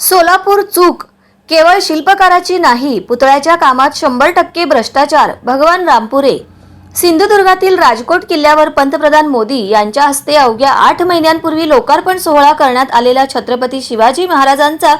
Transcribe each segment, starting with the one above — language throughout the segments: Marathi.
सोलापूर चूक. केवळ शिल्पकाराची नाही पुतळ्याच्या कामात शंभर टक्के भ्रष्टाचार भगवान रामपुरे. सिंधुदुर्गातील राजकोट किल्ल्यावर पंतप्रधान मोदी यांच्या हस्ते अवघ्या आठ महिन्यांपूर्वी लोकार्पण सोहळा करण्यात आलेला छत्रपती शिवाजी महाराजांचा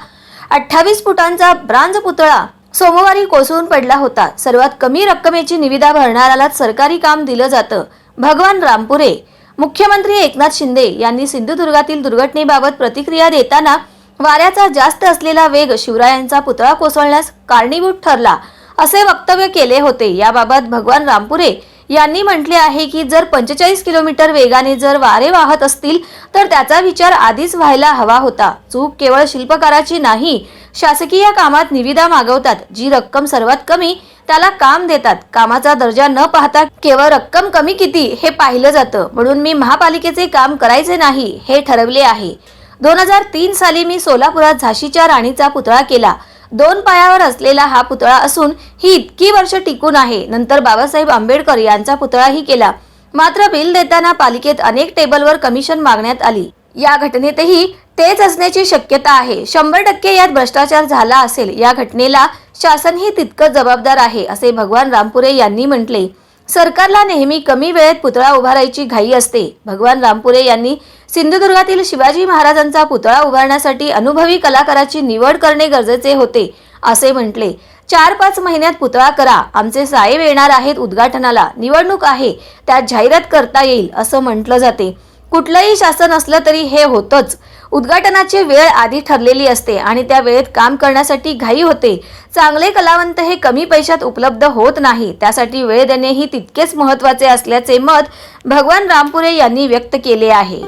अठ्ठावीस फुटांचा ब्रांज पुतळा सोमवारी कोसळून पडला होता. सर्वात कमी रक्कमेची निविदा भरणाऱ्याला सरकारी काम दिलं जातं. भगवान रामपुरे. मुख्यमंत्री एकनाथ शिंदे यांनी सिंधुदुर्गातील दुर्घटनेबाबत प्रतिक्रिया देताना वाऱ्याचा जास्त असलेला वेग शिवरायांचा पुतळा कोसळण्यास कारणीभूत ठरला असे वक्तव्य केले होते. याबाबत भगवान रामपुरे यांनी म्हटले आहे की जर पंचेचाळीस किलोमीटर वेगाने जर वारे वाहत असतील तर त्याचा विचार आधीच व्हायला हवा होता. चूक केवळ शिल्पकाराची नाही शासकीय कामात निविदा मागवतात. जी रक्कम सर्वात कमी त्याला काम देतात. कामाचा दर्जा न पाहता केवळ रक्कम कमी किती हे पाहिलं जातं. म्हणून मी महापालिकेचे काम करायचे नाही हे ठरवले आहे. दोन हजार तीन साली मी सोलापुरात झाशीच्या राणीचा पुतळा केला. दोन पायावर असलेला हा पुतळा असून ही इतकी वर्ष टिकून आहे. नंतर बाबासाहेब आंबेडकर यांचा पुतळाही केला. मात्र बिल देताना पालिकेत अनेक टेबलवर कमिशन मागण्यात आली. या घटनेतही तेच असण्याची शक्यता आहे. शंभर टक्के यात भ्रष्टाचार झाला असेल. या घटनेला शासनही तितकं जबाबदार आहे असे भगवान रामपुरे यांनी म्हटले. सरकारला नेहमी कमी वेळेत पुतळा उभारायची घाई असते. भगवान रामपुरे यांनी सिंधुदुर्गातील शिवाजी महाराजांचा पुतळा उभारण्यासाठी अनुभवी कलाकाराची निवड करणे गरजेचे होते असे म्हटले. चार पाच महिन्यात पुतळा करा आमचे साहेब येणार आहेत उद्घाटनाला निवडणूक आहे त्यात जाहिरात करता येईल असं म्हटलं जाते. कुठलंही शासन असलं तरी हे होतच. उद्घाटनाची वेळ आधी ठरलेली असते आणि त्या वेळेत काम करण्यासाठी घाई होते. चांगले कलावंत हे कमी पैशात उपलब्ध होत नाही. त्यासाठी वेळ देणेही तितकेच महत्त्वाचे असल्याचे मत भगवान रामपुरे यांनी व्यक्त केले आहे.